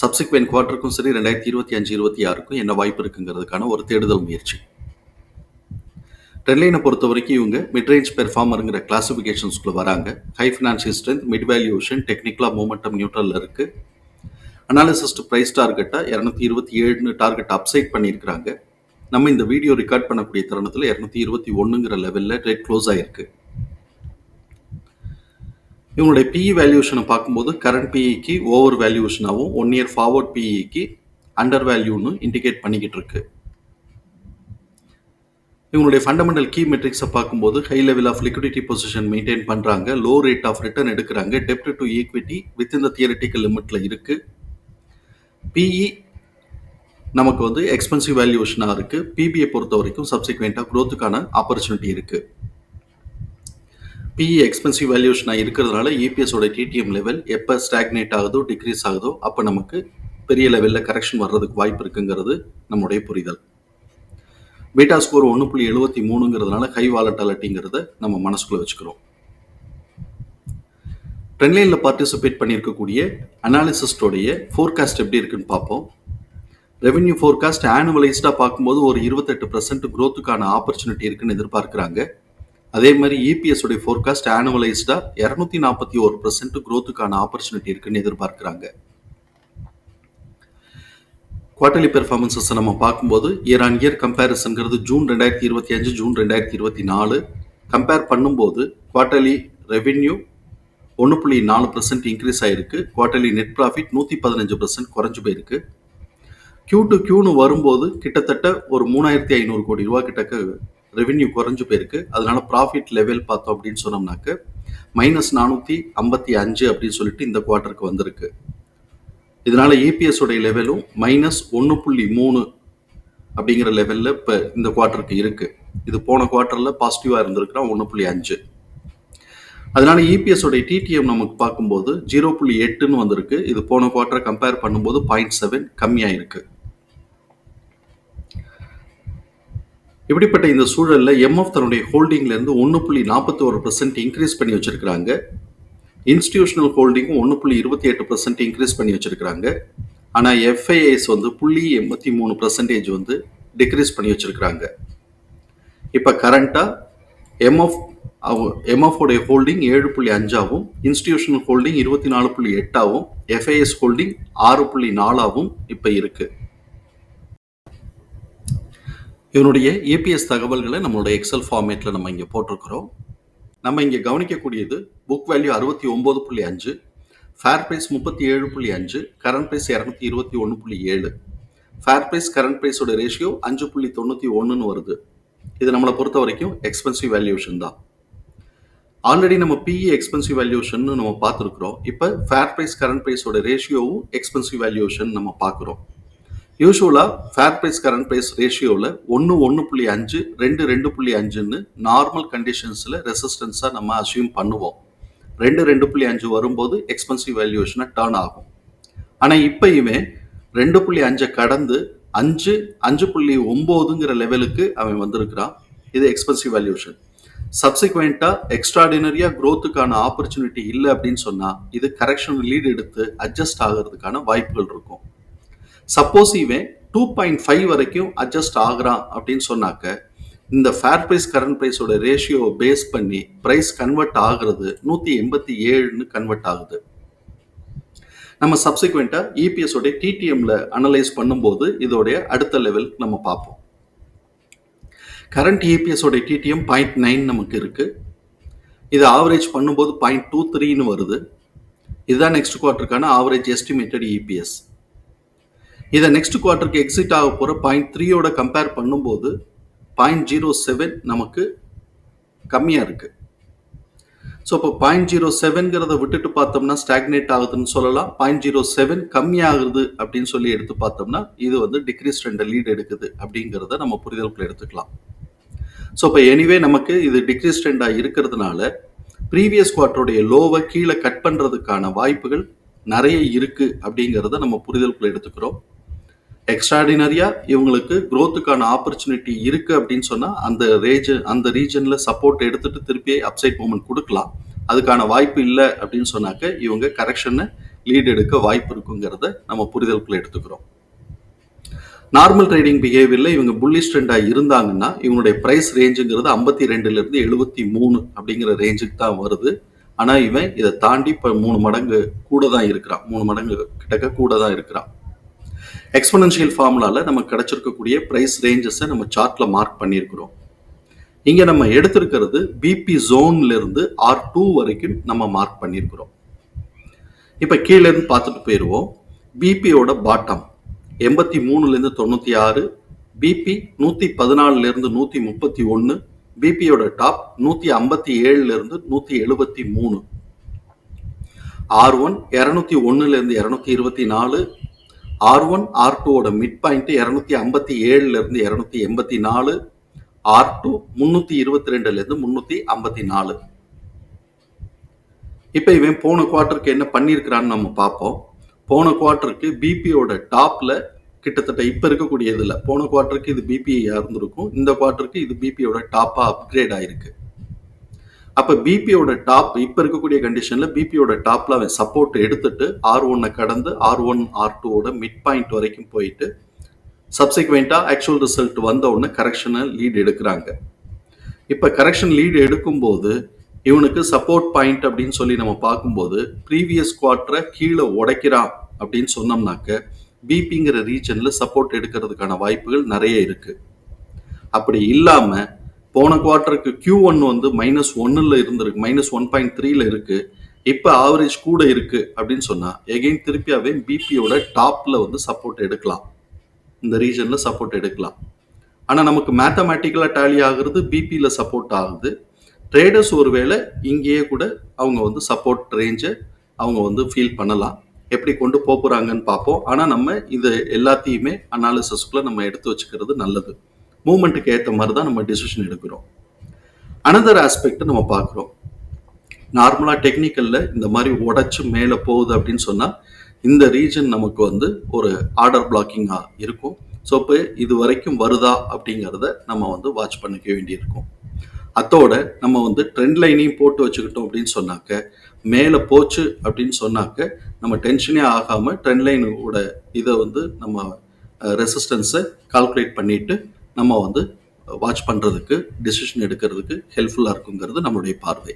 subsequent குவார்ட்டருக்கும் சரி ரெண்டாயிரத்தி இருபத்தி அஞ்சு இருபத்தி ஆறுக்கும் என்ன வாய்ப்பு இருக்குங்கிறதுக்கான ஒரு தேடுதல் முயற்சி. ட்ரெண்ட்லைனை பொறுத்த வரைக்கும் இவங்க மிட்ரேஞ்ச் பெர்ஃபார்மருங்கிற கிளாசிஃபிகேஷன்ஸ்குள்ளே வராங்க. High financial strength mid valuation டெக்னிக்கலாக மூமெண்டம் நியூட்ரலில் இருக்குது அனாலிசிஸ்ட் ப்ரைஸ் டார்கெட்டாக இரநூத்தி இருபத்தி ஏழுன்னு டார்கெட் அப்சைட் பண்ணியிருக்கிறாங்க. நம்ம இந்த வீடியோ ரெக்கார்ட் பண்ணக்கூடிய தருணத்தில் இரநூத்தி இருபத்தி ஒன்றுங்கிற லெவலில் ரேட் க்ளோஸ் ஆகிருக்கு இவங்களுடைய பிஇ வேல்யூஷனை பார்க்கும்போது கரண்ட் பிஇக்கு ஓவர் வேல்யூஷனாகவும் ஒன் இயர் ஃபார்வர்ட் பிஇக்கு அண்டர் வேல்யூன்னு இண்டிகேட் பண்ணிக்கிட்டு இருக்கு. இவங்களுடைய ஃபண்டமெண்டல் கீ மெட்ரிக்ஸை பார்க்கும்போது high level of liquidity position maintain பண்ணுறாங்க லோ ரேட் ஆஃப் ரிட்டர்ன் எடுக்கிறாங்க. டெப்ட் டு ஈக்விட்டி வித் இந்த தியரட்டிக்கல் லிமிட்டில் இருக்குது பிஇ நமக்கு வந்து எக்ஸ்பென்சிவ் வேல்யூஷனாக இருக்குது பிபிஐ பொறுத்த வரைக்கும் சப்சிக்வெண்ட்டாக க்ரோத்துக்கான ஆப்பர்ச்சுனிட்டி இருக்குது பிஇ எக்ஸ்பென்சிவ் வேல்யூஷனாக இருக்கிறதுனால இபிஎஸோட டிடிஎம் லெவல் எப்போ ஸ்டாக்னேட் ஆகுதோ டிக்ரீஸ் ஆகுதோ அப்போ நமக்கு பெரிய லெவலில் கரெக்ஷன் வர்றதுக்கு வாய்ப்பு இருக்குங்கிறது நம்முடைய புரிதல். பீட்டா ஸ்கோர் ஒன்று புள்ளி எழுபத்தி மூணுங்கிறதுனால ஹை வாலட்டாலிட்டிங்கிறத நம்ம மனசுக்குள்ளே வச்சுக்கிறோம். ட்ரெண்ட்லைனில் பார்ட்டிசிபேட் பண்ணியிருக்கக்கூடிய அனாலிசிஸ்டோடைய ஃபோர்காஸ்ட் எப்படி இருக்குன்னு பார்ப்போம். ரெவென்யூ ஃபோர்காஸ்ட் ஆனுவலைஸ்டாக பார்க்கும்போது ஒரு இருபத்தெட்டு பர்சன்ட் க்ரோத்துக்கான ஆப்பர்ச்சுனிட்டி இருக்குன்னு எதிர்பார்க்குறாங்க. அதே மாதிரி இபிஎஸ் உடைய ஃபோர்காஸ்ட் ஆனுவலைஸ்டா இரநூத்தி நாற்பத்தி ஒரு பர்சன்ட் க்ரோத்துக்கான ஆப்பர்ச்சுனிட்டி இருக்குன்னு எதிர்பார்க்குறாங்க. குவார்டர்லி பெர்ஃபார்மன்ஸஸ் நம்ம பார்க்கும்போது இயர் ஆன் இயர் கம்பேரிசன்கிறது ஜூன் ரெண்டாயிரத்தி இருபத்தி அஞ்சு ஜூன் ரெண்டாயிரத்தி இருபத்தி நாலு. கம்பேர் பண்ணும்போது குவார்டர்லி ரெவென்யூ ஒன்று புள்ளி நாலு பர்சன்ட் இன்க்ரீஸ் ஆயிருக்கு. குவார்டர்லி நெட் ப்ராஃபிட் நூற்றி பதினஞ்சு பர்சன்ட் குறைஞ்சு போயிருக்கு. கியூ டு கியூன்னு வரும்போது கிட்டத்தட்ட ஒரு மூணாயிரத்தி ஐநூறு கோடி ரூபா கிட்டக்க ரெவென்யூ குறைஞ்சு போயிருக்கு. அதனால ப்ராஃபிட் லெவல் பார்த்தோம் அப்படின்னு சொன்னோம்னாக்க மைனஸ் நானூற்றி ஐம்பத்தி அஞ்சு அப்படின்னு சொல்லிட்டு இந்த குவார்ட்டருக்கு வந்திருக்கு. இதனால இபிஎஸ் உடைய லெவலும் மைனஸ் ஒன்று புள்ளி மூணு அப்படிங்கிற லெவலில் இப்போ இந்த குவார்ட்டருக்கு இருக்கு. இது போன குவார்ட்டரில் பாசிட்டிவாக இருந்திருக்குன்னா ஒன்று புள்ளி அஞ்சு. அதனால இபிஎஸ் உடைய டிடிஎம் நமக்கு பார்க்கும்போது ஜீரோ புள்ளி எட்டுன்னு வந்திருக்கு. இது போன குவார்ட்டரை கம்பேர் பண்ணும்போது பாயிண்ட் செவன் கம்மியாக இருக்குது இப்படிப்பட்ட இந்த சூழலில் எம்எஃப் தன்னுடைய ஹோல்டிங்லேருந்து ஒன்று புள்ளி நாற்பத்தி ஒரு பர்சன்ட் இன்க்ரீஸ் பண்ணி வச்சுருக்கிறாங்க. இன்ஸ்டிடியூஷனல் ஹோல்டிங்கும் ஒன்று புள்ளி இருபத்தி எட்டு பர்சன்ட் இன்க்ரீஸ் பண்ணி வச்சுருக்கிறாங்க. ஆனால் எஃப்ஐஎஸ் வந்து புள்ளி எண்பத்தி மூணு பர்சன்டேஜ் வந்து டிக்ரீஸ் பண்ணி வச்சுருக்கிறாங்க. இப்போ கரண்ட்டாக எம்எஃப் எம்எஃப் உடைய ஹோல்டிங் ஏழு புள்ளி அஞ்சாகவும் இன்ஸ்டிடியூஷனல் ஹோல்டிங் இருபத்தி நாலு புள்ளி எட்டாகவும் எஃப்ஐஎஸ் ஹோல்டிங் ஆறு புள்ளி நாலாகவும் இப்போ இருக்குது இவனுடைய ஏபிஎஸ் தகவல்களை நம்மளுடைய எக்ஸல் ஃபார்மேட்டில் நம்ம இங்கே போட்டிருக்கிறோம். நம்ம இங்கே கவனிக்கக்கூடியது புக் வேல்யூ அறுபத்தி ஒம்பது புள்ளி அஞ்சு ஃபேர் ப்ரைஸ் முப்பத்தி ஏழு புள்ளி அஞ்சு கரண்ட் ப்ரைஸ் இரநூத்தி இருபத்தி ஒன்று புள்ளி ஏழு. ஃபேர் ப்ரைஸ் கரண்ட் ப்ரைஸோட ரேஷியோ அஞ்சு புள்ளி தொண்ணூற்றி ஒன்றுன்னு வருது. இது நம்மளை பொறுத்த வரைக்கும் எக்ஸ்பென்சிவ் வேல்யூஷன் தான். ஆல்ரெடி நம்ம பிஇ எக்ஸ்பென்சிவ் வேல்யூஷன் நம்ம பார்த்துருக்குறோம். இப்போ ஃபேர் ப்ரைஸ் கரண்ட் ப்ரைஸோட ரேஷியோவும் எக்ஸ்பென்சிவ் வேல்யூஷன் நம்ம பார்க்குறோம். யூஸ்வலாக ஃபேர் ப்ரைஸ் கரண்ட் ப்ரைஸ் ரேஷியோவில் ஒன்று ஒன்று புள்ளி அஞ்சு ரெண்டு ரெண்டு புள்ளி அஞ்சுன்னு நார்மல் கண்டிஷன்ஸில் ரெசிஸ்டன்ஸாக நம்ம அசியூம் பண்ணுவோம். ரெண்டு ரெண்டு புள்ளி அஞ்சு வரும்போது எக்ஸ்பென்சிவ் வேல்யூஷனாக டேர்ன் ஆகும். ஆனால் இப்பயுமே ரெண்டு புள்ளி அஞ்சை கடந்து அஞ்சு அஞ்சு புள்ளி ஒம்போதுங்கிற லெவலுக்கு அவன் வந்திருக்கிறான். இது எக்ஸ்பென்சிவ் வேல்யூஷன் சப்சிக்வெண்ட்டாக எக்ஸ்ட்ராடினரியாக க்ரோத்துக்கான ஆப்பர்ச்சுனிட்டி இல்லை அப்படின்னு சொன்னால் இது கரெக்ஷன் லீடு எடுத்து அட்ஜஸ்ட் ஆகிறதுக்கான வாய்ப்புகள் இருக்கும். சப்போஸ் இவன் டூ பாயிண்ட் ஃபைவ் வரைக்கும் அட்ஜஸ்ட் ஆகுறான் அப்படின்னு சொன்னாக்க இந்த ஃபேர் ப்ரைஸ் கரண்ட் ப்ரைஸோட ரேஷியோவை பேஸ் பண்ணி ப்ரைஸ் கன்வெர்ட் ஆகுறது நூற்றி எண்பத்தி ஏழுன்னு கன்வெர்ட் ஆகுது. நம்ம சப்சிக்வெண்ட்டாக இபிஎஸோடைய டிடிஎம்ல அனலைஸ் பண்ணும்போது இதோடைய அடுத்த லெவல் நம்ம பார்ப்போம். கரண்ட் இபிஎஸோடைய டிடிஎம் பாயிண்ட் நைன் நமக்கு இருக்குது இது ஆவரேஜ் பண்ணும்போது பாயிண்ட் டூ த்ரீன்னு வருது. இதுதான் நெக்ஸ்ட் குவார்ட்டருக்கான ஆவரேஜ் எஸ்டிமேட்டட் இபிஎஸ் இதை நெக்ஸ்ட் குவார்ட்டருக்கு எக்ஸிட் ஆக போகிற பாயிண்ட் த்ரீயோட கம்பேர் பண்ணும்போது பாயிண்ட் ஜீரோ செவன் நமக்கு கம்மியாக இருக்குது ஸோ இப்போ பாயிண்ட் ஜீரோ செவன்கிறத விட்டுட்டு பார்த்தோம்னா ஸ்டாக்னேட் ஆகுதுன்னு சொல்லலாம். பாயிண்ட் ஜீரோ செவன் கம்மியாகுது அப்படின்னு சொல்லி எடுத்து பார்த்தோம்னா இது வந்து டிக்ரீஸ் ட்ரெண்டை லீட் எடுக்குது அப்படிங்கிறத நம்ம புரிதலுக்குள்ள எடுத்துக்கலாம். ஸோ இப்போ எனிவே நமக்கு இது டிக்ரீஸ் ட்ரெண்டாக இருக்கிறதுனால ப்ரீவியஸ் குவார்ட்டருடைய லோவை கீழே கட் பண்ணுறதுக்கான வாய்ப்புகள் நிறைய இருக்குது அப்படிங்கிறத நம்ம புரிதலுக்குள்ள எடுத்துக்கிறோம். எக்ஸ்ட்ராடினரியா இவங்களுக்கு க்ரோத்துக்கான ஆப்பர்ச்சுனிட்டி இருக்கு அப்படின்னு சொன்னா அந்த ரேஜன் அந்த ரீஜன்ல சப்போர்ட் எடுத்துட்டு திருப்பி அப்சைட் மூமெண்ட் கொடுக்கலாம். அதுக்கான வாய்ப்பு இல்லை அப்படின்னு சொன்னாக்க இவங்க கரெக்ஷனை லீட் எடுக்க வாய்ப்பு இருக்குங்கிறத நம்ம புரிதலுக்குள்ள எடுத்துக்கிறோம். நார்மல் ட்ரேடிங் பிஹேவியர்ல இவங்க புல்லிஷ் ட்ரெண்டாக இருந்தாங்கன்னா இவங்களுடைய பிரைஸ் ரேஞ்சுங்கிறது ஐம்பத்தி ரெண்டுல இருந்து எழுபத்தி மூணு அப்படிங்கிற ரேஞ்சுக்கு தான் வருது. ஆனால் இவன் இதை தாண்டி இப்போ மூணு மடங்கு கூட தான் இருக்கிறான். மூணு மடங்கு கிட்டக்க கூட தான் இருக்கிறான். எக்ஸ்பனன்ஷியல் ஃபார்முலாவில் நமக்கு கிடைச்சிருக்கக்கூடிய பிரைஸ் ரேஞ்சஸை நம்ம சார்ட்ல மார்க் பண்ணியிருக்கிறோம். இங்க நம்ம எடுத்திருக்கிறது பிபி ஜோன்ல இருந்து ஆர் டூ வரைக்கும் நம்ம மார்க் பண்ணியிருக்கிறோம். இப்போ கீழேருந்து பார்த்துட்டு போயிடுவோம் பிபியோட பாட்டம் எண்பத்தி மூணுல இருந்து தொண்ணூத்தி ஆறு பிபி நூத்தி பதினாலுல இருந்து நூத்தி முப்பத்தி ஒன்னு பிபியோட டாப் நூத்தி ஐம்பத்தி ஏழுல இருந்து நூத்தி எழுபத்தி மூணு. ஆர் ஒன் இரநூத்தி ஒன்றுலேருந்து இரநூத்தி இருபத்தி நாலு ஆர் ஒன் ஆர் டூவோட மிட் பாயிண்ட் இரநூத்தி ஐம்பத்தி ஏழுலேருந்து இரநூத்தி எண்பத்தி நாலு ஆர் டூ முந்நூற்றி இருபத்தி ரெண்டுலேருந்து முந்நூற்றி ஐம்பத்தி நாலு. இப்போ இவன் போன குவார்ட்டருக்கு என்ன பண்ணியிருக்கிறான்னு நம்ம பார்ப்போம். போன குவார்ட்டருக்கு பிபியோட டாப்பில் கிட்டத்தட்ட இப்போ இருக்கக்கூடியதில் போன குவார்ட்டருக்கு இது பிபிஐ இருந்திருக்கும் இந்த குவார்ட்டருக்கு இது பிபியோட டாப்பாக அப்கிரேட் ஆயிருக்கு. அப்போ பிபியோட டாப் இப்போ இருக்கக்கூடிய கண்டிஷனில் பிபியோட டாப்பில் அவன் சப்போர்ட் எடுத்துட்டு ஆர் ஒன்னை கடந்து ஆர் ஒன் ஆர் டூவோட மிட் பாயிண்ட் வரைக்கும் போயிட்டு சப்சிக்வெண்ட்டாக ஆக்சுவல் ரிசல்ட் வந்த உடனே கரெக்ஷனை லீடு எடுக்கிறாங்க. இப்போ கரெக்ஷன் லீடு எடுக்கும்போது இவனுக்கு சப்போர்ட் பாயிண்ட் அப்படின்னு சொல்லி நம்ம பார்க்கும்போது ப்ரீவியஸ் குவார்ட்டரை கீழே உடைக்கிறான் அப்படின்னு சொன்னோம்னாக்க பிபிங்கிற ரீஜனில் சப்போர்ட் எடுக்கிறதுக்கான வாய்ப்புகள் நிறைய இருக்குது அப்படி இல்லாமல் போன குவார்ட்டருக்கு கியூ ஒன் வந்து மைனஸ் ஒன்னில் இருந்திருக்கு மைனஸ் ஒன் பாயிண்ட் த்ரீல இருக்கு. இப்போ ஆவரேஜ் கூட இருக்கு அப்படின்னு சொன்னால் எகைன் திருப்பியாவே பிபியோட டாப்ல வந்து சப்போர்ட் எடுக்கலாம். இந்த ரீஜனில் சப்போர்ட் எடுக்கலாம். ஆனால் நமக்கு மேத்தமேட்டிக்கலாக டேலி ஆகுறது பிபியில் சப்போர்ட் ஆகுது. ட்ரேடர்ஸ் ஒருவேளை இங்கேயே கூட அவங்க வந்து சப்போர்ட் ரேஞ்சை அவங்க வந்து ஃபீல் பண்ணலாம். எப்படி கொண்டு போக பார்ப்போம். ஆனால் நம்ம இது எல்லாத்தையுமே அனாலிசஸ்க்குள்ளே நம்ம எடுத்து வச்சுக்கிறது நல்லது. மூமெண்ட்டுக்கு ஏற்ற மாதிரி தான் நம்ம டிசிஷன் எடுக்கிறோம். அனதர் ஆஸ்பெக்ட் நம்ம பார்க்குறோம். நார்மலாக டெக்னிக்கலில் இந்த மாதிரி உடச்சி மேலே போகுது அப்படின்னு சொன்னால் இந்த ரீஜன் நமக்கு வந்து ஒரு ஆர்டர் பிளாக்கிங்காக இருக்கும். ஸோ இப்போ இது வரைக்கும் வருதா அப்படிங்கிறத நம்ம வந்து வாட்ச் பண்ணிக்க வேண்டியிருக்கும். அத்தோட நம்ம வந்து ட்ரெண்ட் லைனையும் போட்டு வச்சுக்கிட்டோம் அப்படின்னு சொன்னாக்க மேலே போச்சு அப்படின்னு சொன்னாக்க நம்ம டென்ஷனே ஆகாமல் ட்ரெண்ட் லைனோட இதை வந்து நம்ம ரெசிஸ்டன்ஸை கால்குலேட் பண்ணிவிட்டு நம்ம வந்து வாட்ச் பண்ணுறதுக்கு டிசிஷன் எடுக்கிறதுக்கு ஹெல்ப்ஃபுல்லாக இருக்குங்கிறது நம்மளுடைய பார்வை.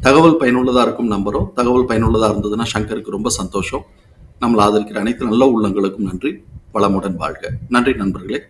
தகவல் பயனுள்ளதாக இருக்கும் நம்புகிறோம் தகவல் பயனுள்ளதாக இருந்ததுன்னா சங்கருக்கு ரொம்ப சந்தோஷம். நம்மளை ஆதரிக்கிற அனைத்து நல்ல உள்ளங்களுக்கும் நன்றி. வளமுடன் வாழ்க. நன்றி நண்பர்களே.